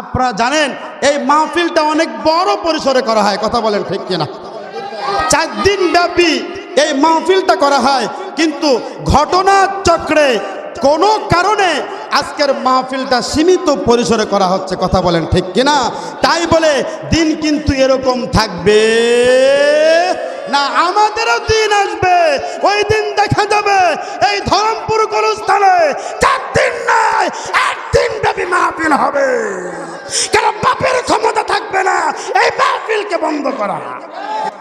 আপনারা জানেন, এই মাহফিলটা অনেক বড় পরিসরে করা হয়, কথা বলেন ঠিক কিনা? চার দিন ব্যাপী এই মাহফিলটা করা হয়, কিন্তু ঘটনার চক্রে কোনো কারণে আজকের মাহফিলটা সীমিত পরিসরে করা হচ্ছে, কথা বলেন ঠিক কিনা? তাই বলে দিন কিন্তু এরকম থাকবে না, আমাদেরও দিন আসবে, ওই দিন দেখা যাবে, এই ধরমপুর গোলস্থানে চার দিন নয় একদিন ব্যাপী মাহফিল হবে। কেন বাপের ক্ষমতা থাকবে না? এই মাহফিলকে বন্ধ করা।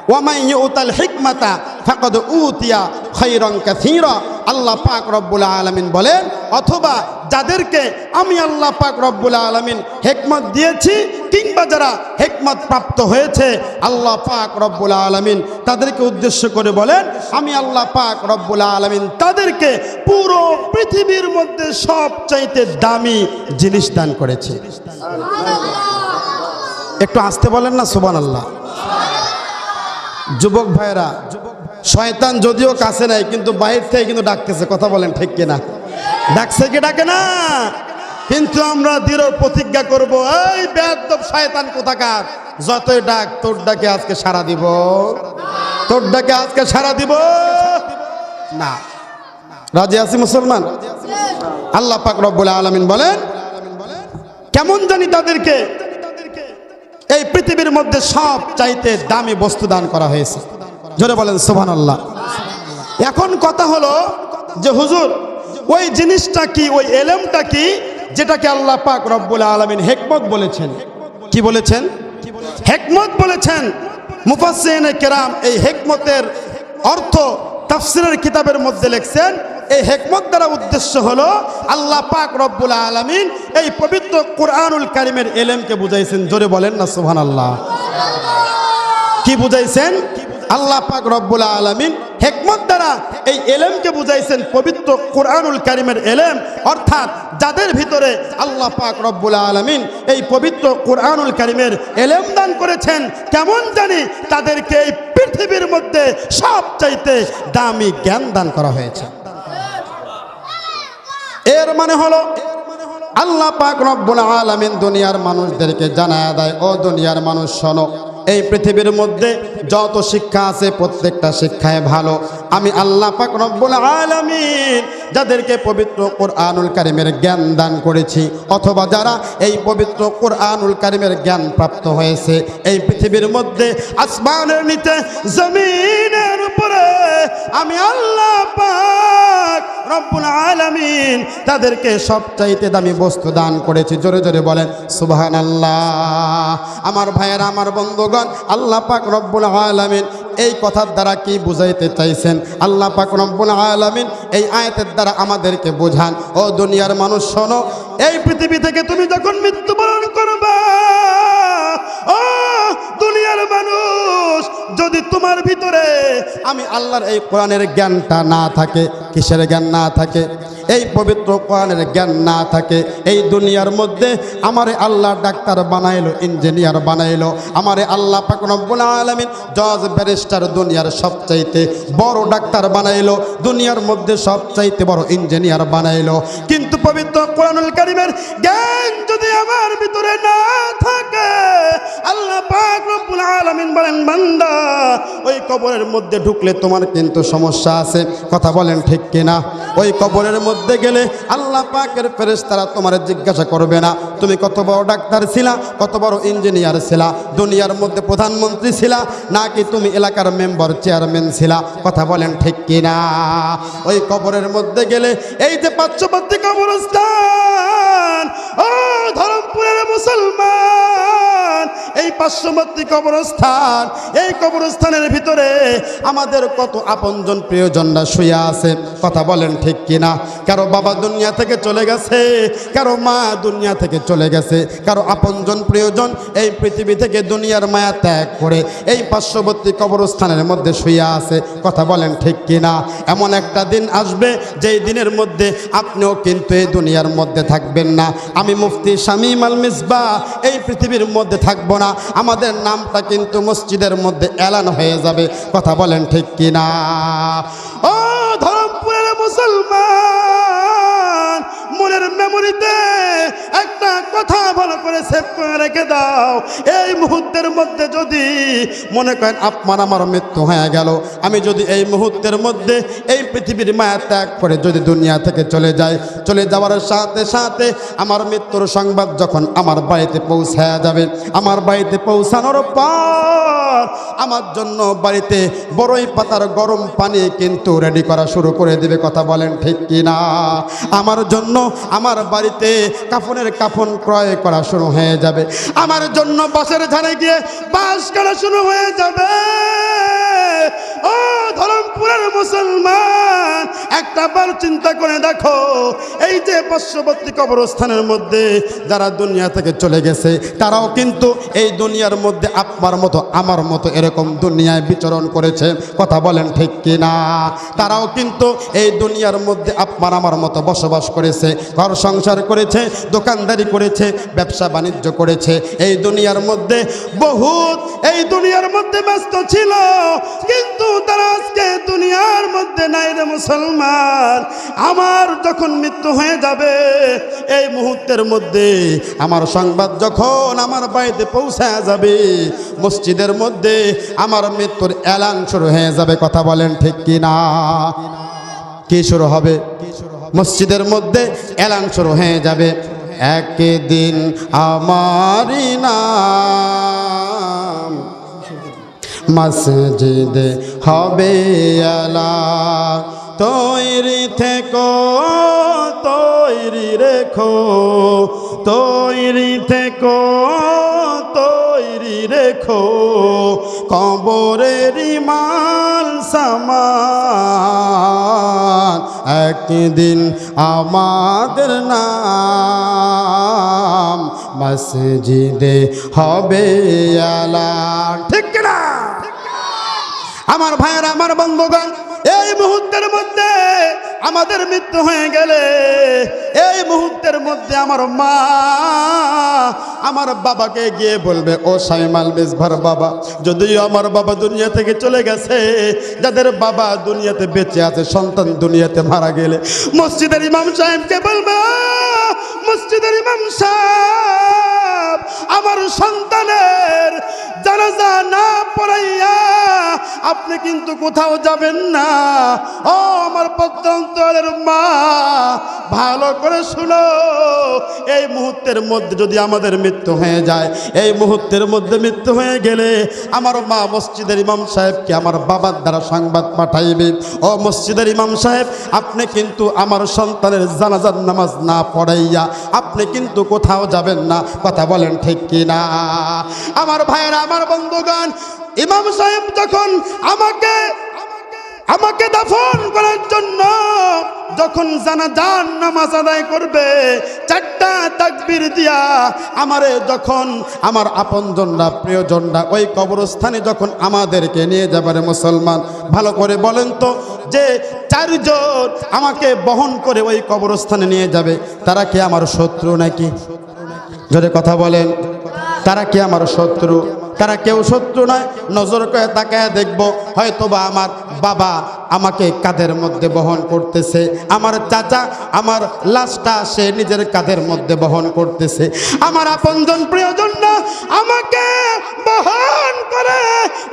ওয়ামাই ইউতাল হিকমাতা ফাকাদ উতিয়া খাইরান কাসীরা। আল্লাহ পাক রব্বুল আলামিন বলেন, অথবা যাদেরকে আমি আল্লাহ পাক রব্বুল আলমিন হেকমত দিয়েছি কিংবা যারা হেকমত প্রাপ্ত হয়েছে, আল্লাহ পাক রব্বুল আলামিন তাদেরকে উদ্দেশ্য করে বলেন, আমি আল্লাহ পাক রব্বুল আলামিন তাদেরকে পুরো পৃথিবীর মধ্যে সবচাইতে দামি জিনিস দান করেছি। একটু আসতে বলেন না সুবান আল্লাহ যুবক ভাইরা শয়তান যদিও কাছে নাই, কিন্তু বাইরে থেকে কিন্তু ডাকতেছে, কথা বলেন ঠিক কিনা? ডাকছে কি, ডাকে না? কিন্তু আমরা দৃঢ় প্রতিজ্ঞা করব, এই বেদব শয়তান কোথাকার? যতই ডাক, তোর ডাকে আজকে সারা দিব। তোর ডাকে আজকে সারা দিব? না। রাজি আছি মুসলমান? আল্লাহ পাক রব্বুল আলামিন বলেন, কেমন জানি তাদেরকে এই পৃথিবীর মধ্যে সব চাইতে দামি বস্তু দান করা হয়েছে। জোরে বলেন সোহান আল্লাহ এখন কথা হলো যে, হুজুর, ওই জিনিসটা কি, ওই এলেমটা কি যেটাকে আল্লাহ পাক রব্বুল আলমিন হেকমত বলেছেন। কি বলেছেন? হেকমত বলেছেন মুফাসসিনে কেরাম এই হেকমতের অর্থ তাফসিরের কিতাবের মধ্যে লিখছেন। এই হেকমত দ্বারা উদ্দেশ্য হলো আল্লাহ পাক রব্বুল আলমিন এই পবিত্র কোরআনুল কারিমের এলেমকে বুঝাইছেন। জোরে বলেন না সুহান আল্লাহ কি বুঝাইছেন? আল্লাহ পাক রব্বুল আলমিন হেকমত দ্বারা এই এলেমকে বুঝাইছেন পবিত্র কোরআনুল কারিমের এলেম অর্থাৎ যাদের ভিতরে আল্লাহ পাক রব্বুল আলমিন এই পবিত্র কোরআনুল কারিমের এলেম দান করেছেন, কেমন জানি তাদেরকে এই পৃথিবীর মধ্যে সবচাইতে দামি জ্ঞান দান করা হয়েছে। এর মানে হলো, আল্লাহ পাক রব্বুল আলামিন দুনিয়ার মানুষদেরকে জানায় দেয়, ও দুনিয়ার মানুষ, শোনো, এই পৃথিবীর মধ্যে যত শিক্ষা আছে প্রত্যেকটা শিক্ষায় ভালো। আমি আল্লাহ পাক রব্বুল আলামিন যাদেরকে পবিত্র কোরআনুল কারিমের জ্ঞান দান করেছি, অথবা যারা এই পবিত্র কোরআনুল কারিমের জ্ঞান প্রাপ্ত হয়েছে, এই পৃথিবীর মধ্যে, আসমানের নিচে, জমিনের উপরে আমি আল্লাহ পাক রব্বুল আলামিন তাদেরকে সবচাইতে দামি বস্তু দান করেছি। জোরে জোরে বলেন সুবহান আল্লাহ আমার ভাইয়ের, আমার বন্ধুগণ, আল্লাহ পাক রব্বুল আলামিন এই কথার দ্বারা কি বুঝাইতে চাইছেন? আল্লাহ পাক রব্বুল আলামিন এই আয়াতের দ্বারা আমাদেরকে বোঝান। ও দুনিয়ার মানুষ, শোনো, এই পৃথিবী থেকে তুমি যখন মৃত্যুবরণ করবা, ও দুনিয়ার মানুষ, যদি তোমার ভিতরে আমি আল্লাহর এই কোরআনের জ্ঞানটা না থাকে, কিসের জ্ঞান না থাকে? এই পবিত্র কোরআনের জ্ঞান না থাকে, এই দুনিয়ার মধ্যে আমারে আল্লাহ ডাক্তার বানাইলো, ইঞ্জিনিয়ার বানাইলো, আমারে আল্লাহ পাক রব্বুল আলামিন জজ ব্যারিস্টার দুনিয়ার সবচাইতে বড় ডাক্তার বানাইলো, দুনিয়ার মধ্যে সবচাইতে বড় ইঞ্জিনিয়ার বানাইলো। কিন্তু পবিত্র কোরআনুল কারিমের জ্ঞান যদি আমার ভিতরে না থাকে, আল্লাহ পাক রব্বুল আলামিন বলেন, বান্দা, ওই কবরের মধ্যে ঢুকলে তোমার কিন্তু সমস্যা আছে, কথা বলেন ঠিক কিনা? ওই কবরের মধ্যে গেলে আল্লাহ পাকের ফেরেশতারা তোমার জিজ্ঞাসা করবে না। তুমি কত বড় ডাক্তার ছিলা, কত বড় ইঞ্জিনিয়ার ছিলা, দুনিয়ার মধ্যে প্রধানমন্ত্রী ছিলা, নাকি তুমি এলাকার মেম্বার চেয়ারম্যান ছিলা? কথা বলেন ঠিক কিনা? ওই কবরের মধ্যে গেলে এই যে পার্শ্ববর্তী কবরস্থান, ও ধরমপুরের মুসলমান, এই পার্শ্ববর্তী কবরস্থান, এই কবরস্থানের ভিতরে আমাদের কত আপনজন প্রিয়জনরা শুয়ে আছে, কথা বলেন ঠিক কিনা? কারও বাবা দুনিয়া থেকে চলে গেছে, কারও মা দুনিয়া থেকে চলে গেছে, কারও আপনজন, প্রিয়জন এই পৃথিবী থেকে দুনিয়ার মায়া ত্যাগ করে এই পার্শ্ববর্তী কবরস্থানের মধ্যে শুয়ে আছে। কথা বলেন ঠিক কিনা? এমন একটা দিন আসবে যেই দিনের মধ্যে আপনিও কিন্তু এই দুনিয়ার মধ্যে থাকবেন না। আমি মুফতি শামীম আল মিসবা, এই পৃথিবীর মধ্যে থাকব না। আমাদের নামটা কিন্তু মসজিদের মধ্যে এলান হয়ে যাবে। কথা বলেন ঠিক কিনা? ও ধরমপুরের মুসলমান! মনের মেমোরিতে একটা একটা কথা ভালো করে সেভ করে রেখে দাও। এই মুহূর্তের মধ্যে যদি মনে করেন, আপনার আমার মৃত্যু হয়ে গেল। আমি যদি এই মুহূর্তের মধ্যে এই পৃথিবীর মায়া ত্যাগ করে যদি দুনিয়া থেকে চলে যাই, চলে যাওয়ার সাথে সাথে আমার মৃত্যুর সংবাদ যখন আমার বাড়িতে পৌঁছায়া যাবে, আমার বাড়িতে পৌঁছানোর পর আমার জন্য বাড়িতে বড়ই পাতার গরম পানি কিন্তু রেডি করা শুরু করে দেবে। কথা বলেন ঠিক কি না আমার জন্য আমার বাড়িতে কাফনের কাফন ক্রয় করা শুরু হয়ে যাবে। আমার জন্য বাসের ধারে গিয়ে বাস করা শুরু হয়ে যাবে। ও ধরমপুরের মুসলমান, একটা বার চিন্তা করে দেখো, এই যে পার্শ্ববর্তী কবরস্থানের মধ্যে যারা দুনিয়া থেকে চলে গেছে, তারাও কিন্তু এই দুনিয়ার মধ্যে আপনার মতো, আমার মতো এরকম দুনিয়ায় বিচরণ করেছে। কথা বলেন ঠিক কি না তারাও কিন্তু এই দুনিয়ার মধ্যে আপনার আমার মতো বসবাস করেছে, ঘর সংসার করেছে, দোকানদারি করেছে, ব্যবসা বাণিজ্য করেছে। এই দুনিয়ার মধ্যে বহুত, এই দুনিয়ার মধ্যে ব্যস্ত ছিল, কিন্তু তারা আজকে দুনিয়ার মধ্যে নাই রে মুসলমান। আমার যখন মৃত্যু হয়ে যাবে, এই মুহূর্তের মধ্যে আমার সংবাদ যখন আমার বাড়িতে পৌঁছায় যাবে, মসজিদের মধ্যে আমার মৃত্যুর এলান শুরু হয়ে যাবে। কথা বলেন ঠিক কি না কি শুরু হবে? মসজিদের মধ্যে এলান শুরু হয়ে যাবে। একদিন আমারই নাম। মসজিদে হবে আলা। তৈরি থেকো, তৈরি রেখো। তৈরি থেকো, তৈরি রেখো। কবরের মাল সামান একদিন আমাদের নাম মসজিদে হবে আলা। ঠিক না আমার ভাইয়ের আমার বন্ধুগণ এই মুহূর্তের মধ্যে আমাদের মৃত্যু হয়ে গেলে এই মুহূর্তের মধ্যে আমার মা আমার বাবাকে গিয়ে বলবে ও সাইমাল মেজভার বাবা যদিও আমার বাবা দুনিয়া থেকে চলে গেছে যাদের বাবা দুনিয়াতে বেঁচে আছে সন্তান দুনিয়াতে মারা গেলে মসজিদের ইমাম সাহেবকে বলবে "ও, মসজিদের ইমাম সাহেব আমার সন্তানের জানাজা না পড়াইয়া আপনি কিন্তু কোথাও যাবেন না। ও আমার প্রত্যন্তরের মা, ভালো করে শুনো। এই মুহূর্তের মধ্যে যদি আমাদের মৃত্যু হয়ে যায়, এই মুহূর্তের মধ্যে মৃত্যু হয়ে গেলে আমার মা মসজিদের ইমাম সাহেবকে আমার বাবার দ্বারা সংবাদ পাঠাইবে। ও মসজিদের ইমাম সাহেব, আপনি কিন্তু আমার সন্তানের জানাজার নামাজ না পড়াইয়া আপনি কিন্তু কোথাও যাবেন না। কথা বলেন ঠিক কি না আমার ভাইয়েরা, আমার বন্ধুগান ইমাম সাহেব যখন আমাকে আমাকে দাফন করার জন্য যখন জানাজান নামাজ আদায় করবে, চারটা তাকবির দিয়া আমারে যখন, আমার আপনজনরা, প্রিয়জনরা ওই কবরস্থানে যখন আমাদেরকে নিয়ে যাবারে মুসলমান, ভালো করে বলেন তো, যে চারজন আমাকে বহন করে ওই কবরস্থানে নিয়ে যাবে, তারা কি আমার শত্রু নাকি? জোরে কথা বলেন, তারা কি আমার শত্রু? তারা কেউ শত্রু নয়। নজর করে তাকায় দেখব হয়তোবা আমার বাবা আমাকে কাঁধের মধ্যে বহন করতেছে? আমার চাচা, আমার লাশটা সে নিজের কাঁধের মধ্যে বহন করতেছে? আমার আপনজন প্রিয়জনরা আমাকে বহন করে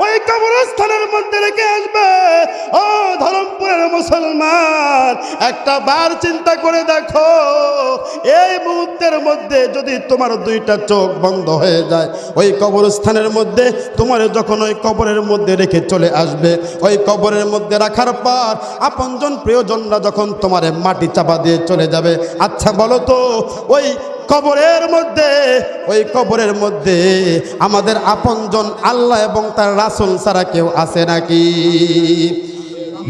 ওই কবরস্থানের মধ্যে রেখে আসবে। ও ধরমপুরের মুসলমান, একটা বার চিন্তা করে দেখো, এই মুহূর্তের মধ্যে যদি তোমার দুইটা চোখ বন্ধ হয়ে যায়, ওই কবরস্থানের মধ্যে তোমার যখন ওই কবরের মধ্যে রেখে চলে আসবে, ওই কবরের মধ্যে রাখার পর আপনজন প্রিয়জনরা যখন তোমার মাটি চাপা দিয়ে চলে যাবে আচ্ছা বলো তো, ওই কবরের মধ্যে, ওই কবরের মধ্যে আমাদের আপনজন আল্লাহ এবং তার রাসুল ছাড়া কেউ আছে নাকি?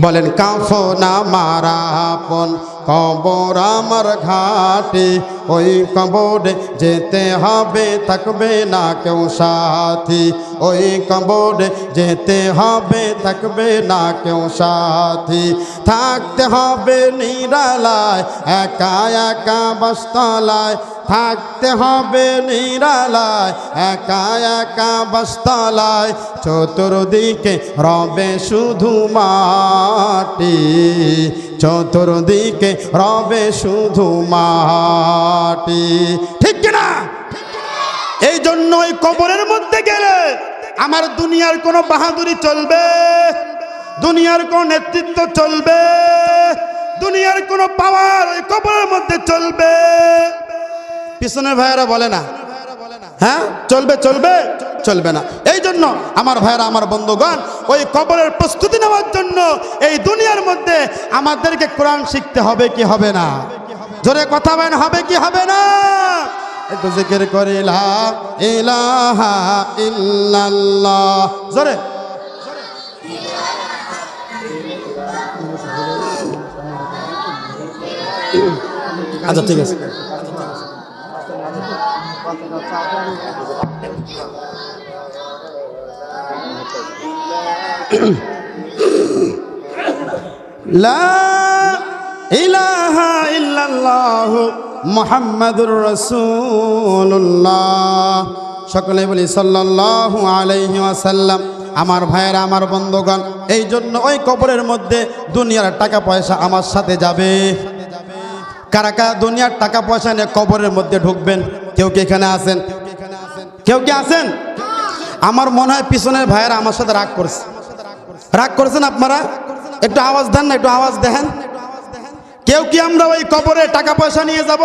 বলেন, কাফো না, মারা আপন। কবর আমার ঘাটে, ওই কবরে যেতে হবে, থাকবে না কেউ সাথী। ওই কবরে যেতে হবে, থাকবে না কেউ সাথী। থাকতে হবে নিরালায়, একা একা বস্তলায়। থাকতে হবে নিরালায়, একা একা বস্তলায়। চতুর্দিকে রবে শুধু মাটি। চতুর্দিকে রবে শুধু মাটি। ঠিক কিনা? এই জন্য ওই কবরের মধ্যে গেলে আমার দুনিয়ার কোনো বাহাদুরি চলবে, দুনিয়ার কোন নেতৃত্ব চলবে, দুনিয়ার কোনো পাওয়ার ওই কবরের মধ্যে চলবে। পিছনের ভাইয়েরা বলে না হ্যাঁ? চলবে চলবে? চলবে না। এই জন্য আমার ভাইয়েরা, আমার বন্ধুগণ, ওই কবরের প্রস্তুতি নেওয়ার জন্য এই দুনিয়ার মধ্যে আমাদেরকে কোরআন শিখতে হবে কি হবে না? জোরে কথা বলেন, হবে কি হবে না? একটু জিকির করিলা ইলাহা ইল্লাল্লাহ। জোরে। আচ্ছা ঠিক আছে। মুহাম্মাদুর রাসূলুল্লাহ। সকলে বলি সাল্লাল্লাহু আলাইহি আসাল্লাম আমার ভাইয়েরা, আমার বন্ধুগণ এই জন্য ওই কবরের মধ্যে দুনিয়ার টাকা পয়সা আমার সাথে যাবে। কারা কারা দুনিয়ার টাকা পয়সা নিয়ে কবরের মধ্যে ঢুকবেন? কেউ কি এখানে আছেন? কেউ কি আছেন? আমার মনে হয় পিছনের ভাইয়েরা আমার সাথে রাগ করছে। রাগ করছেন আপনারা? একটু আওয়াজ দেন না, একটু আওয়াজ দেখেন কেউ কি আমরা ওই কবরে টাকা পয়সা নিয়ে যাব?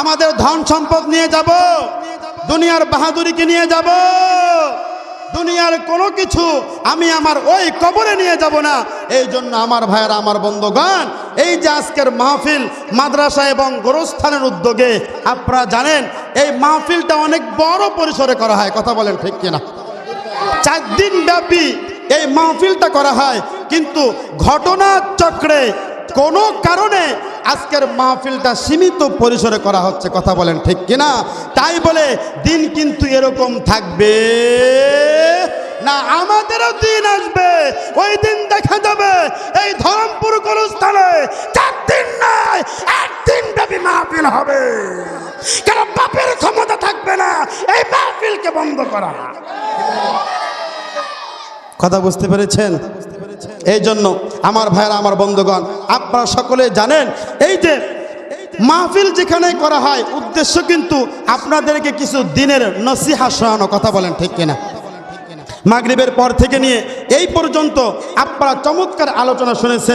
আমাদের ধন সম্পদ নিয়ে যাব? দুনিয়ার বাহাদুরিকে নিয়ে যাব? দুনিয়ার কোনো কিছু আমি আমার ওই কবরে নিয়ে যাব না। এই জন্য আমার ভাইয়েরা, আমার বন্ধুগণ এই যে আজকের মাহফিল মাদ্রাসা এবং গোরস্থানের উদ্যোগে, আপনারা জানেন, এই মাহফিলটা অনেক বড় পরিসরে করা হয়, কথা বলেন ঠিক কিনা? চার দিন ব্যাপী এই মাহফিলটা করা হয়, কিন্তু ঘটনার চক্রে কোনো কারণে আজকের মাহফিলটা সীমিত পরিসরে করা হচ্ছে, কথা বলেন ঠিক কিনা? তাই বলে দিন কিন্তু এরকম থাকবে। না, আমাদেরও দিন আসবে। ওই দিন দেখা যাবে এই ধরমপুর গোরস্থানে চার দিন নয় একদিন ব্যাপী মাহফিল হবে। কেন বাপের ক্ষমতা থাকবে না, এই মাহফিলকে বন্ধ করা। কথা বুঝতে পেরেছেন? এই জন্য আমার ভাইরা আমার বন্ধুগণ, আপনারা সকলে জানেন, এই যে মাহফিল যেখানে করা হয়, উদ্দেশ্য কিন্তু আপনাদেরকে কিছু দিনের নসিহা শোনানো, কথা বলেন ঠিক কিনা? মাগরিবের পর থেকে নিয়ে এই পর্যন্ত আপনারা চমৎকার আলোচনা শুনেছেন।